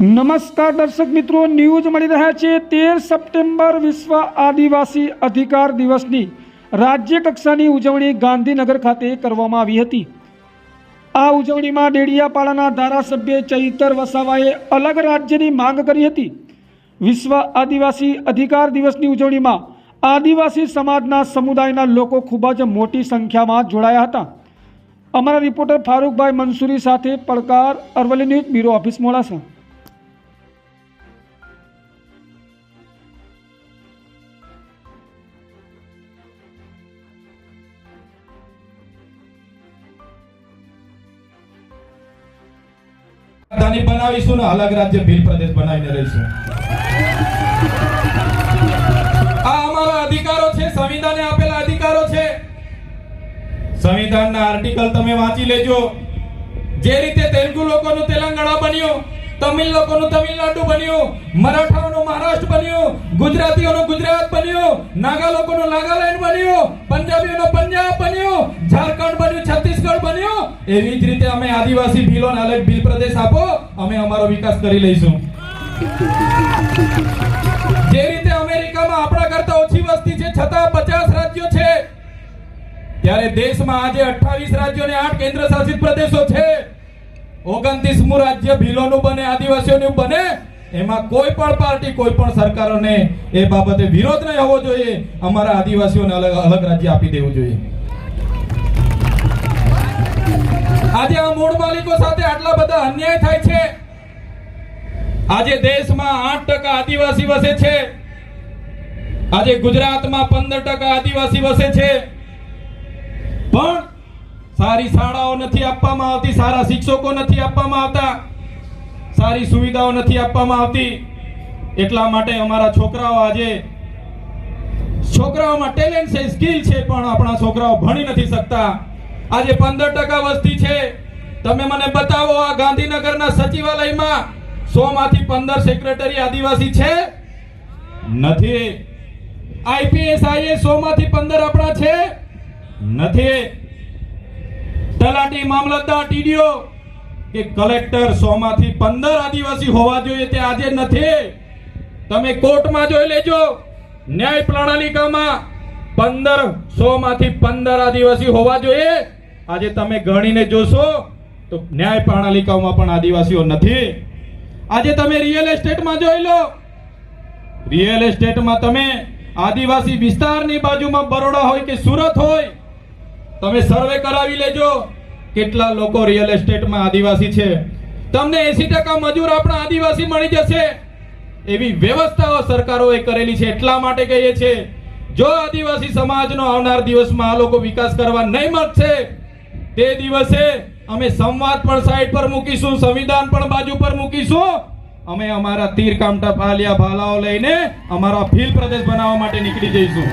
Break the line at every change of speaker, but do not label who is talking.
નમસ્કાર દર્શક મિત્રો, ન્યૂઝ મળી રહ્યા છે. તેર સપ્ટેમ્બર વિશ્વ આદિવાસી અધિકાર દિવસની રાજ્ય કક્ષાની ઉજવણી ગાંધીનગર ખાતે કરવામાં આવી હતી. આ ઉજવણીમાં ડેડિયાપાડાના ધારાસભ્ય ચૈતર વસાવાએ અલગ રાજ્યની માંગ કરી હતી. વિશ્વ આદિવાસી અધિકાર દિવસની ઉજવણીમાં આદિવાસી સમાજના સમુદાયના લોકો ખૂબ જ મોટી સંખ્યામાં જોડાયા હતા. અમારા રિપોર્ટર ફારૂકભાઈ મંસૂરી સાથે પડકાર Aravalli news bureau office Modasa.
રાજધાની બનાવીશું ને અલગ રાજ્ય ભીલ પ્રદેશ બનાવીને રહીશું. આ અમારા અધિકારો છે, સંવિધાને આપેલા અધિકારો છે. સંવિધાનના આર્ટિકલ તમે વાંચી લેજો. જે રીતે તેલુગુ લોકોનું તેલંગાણા બન્યું, તમિલ લોકોનું તમિલનાડુ બન્યું, મરાઠાઓનું મહારાષ્ટ્ર બન્યું, ગુજરાતીઓનું ગુજરાત બન્યું, નાગા લોકોનું નાગાલેન્ડ બન્યું, પંજાબીઓનું પંજાબ બન્યું, ઝારખંડ બન્યું છત્તીસગઢ એવી જ રીતે અમે આદિવાસી ભીલોને અલગ ભીલ પ્રદેશ આપો, અમે અમારો વિકાસ કરી લઈશું. જે રીતે અમેરિકામાં આપણા કરતા ઓછી વસ્તી છે, છતાં પચાસ રાજ્યો છે. ત્યારે દેશમાં આજે અઠ્ઠાવીસ રાજ્યો અને આઠ કેન્દ્ર શાસિત પ્રદેશો છે. ઓગણત્રીસમું રાજ્ય ભીલોનું બને, આદિવાસીઓનું બને. એમાં કોઈ પણ પાર્ટી, કોઈ પણ સરકારોને એ બાબતે વિરોધ નહીં હોવો જોઈએ. અમારા આદિવાસીઓને અલગ અલગ રાજ્ય આપી દેવું જોઈએ. આજે આ મૂળ માલિકો સાથે આટલા બધા અન્યાય થાય છે. આજે દેશમાં આઠ ટકા આદિવાસી વસે છે. આજે ગુજરાતમાં પંદર ટકા આદિવાસી વસે છે. પણ સારી શાળાઓ નથી આપવામાં આવતી, સારા શિક્ષકો નથી આપવામાં આવતા, સારી સુવિધાઓ નથી આપવામાં આવતી. એટલા માટે અમારા છોકરાઓ આજે, છોકરાઓમાં ટેલેન્ટ છે, સ્કિલ છે, પણ આપણા છોકરાઓ ભણી નથી શકતા. આજે પંદર ટકા વસ્તી છે. તમે મને બતાવો, આ ગાંધીનગરના સચિવાલયમાં સો માંથી પંદર સેક્રેટરી આદિવાસી છે? નથી. આઈપીએસ આઈએસ સો માંથી પંદર આપણા છે? નથી. તલાટી મામલતદાર ટીડીઓ, કે કલેક્ટર સો માંથી પંદર આદિવાસી હોવા જોઈએ તે આજે નથી. તમે કોર્ટમાં જોઈ લેજો. ન્યાય પ્રણાલિકામાં પંદર સો માંથી પંદર આદિવાસી હોવા જોઈએ. આજે તમે ગણીને જોશો તો ન્યાય પ્રણાલિકામાં પણ આદિવાસીઓ નથી. આજે તમે રિયલ એસ્ટેટમાં જોઈ લો. રિયલ એસ્ટેટમાં તમે આદિવાસી વિસ્તારની બાજુમાં બરોડા હોય કે સુરત હોય, તમે સર્વે કરાવી લેજો કેટલા લોકો રિયલ એસ્ટેટમાં આદિવાસી છે. તમને એસી ટકા મજૂર આપણા આદિવાસી મળી જશે. એવી વ્યવસ્થાઓ સરકારોએ કરેલી છે એટલા માટે કહીએ છીએ. જો આદિવાસી સમાજનો આવનાર દિવસમાં આ લોકો વિકાસ કરવા નહીં મળશે તે દિવસે અમે સંવાદ પણ સાઈડ પર મૂકીશું, સંવિધાન પણ બાજુ પર મૂકીશું. અમે અમારા તીર કામટા ફાલિયા ભાલાઓ લઈને અમારા ફીલ પ્રદેશ બનાવવા માટે નીકળી જઈશું.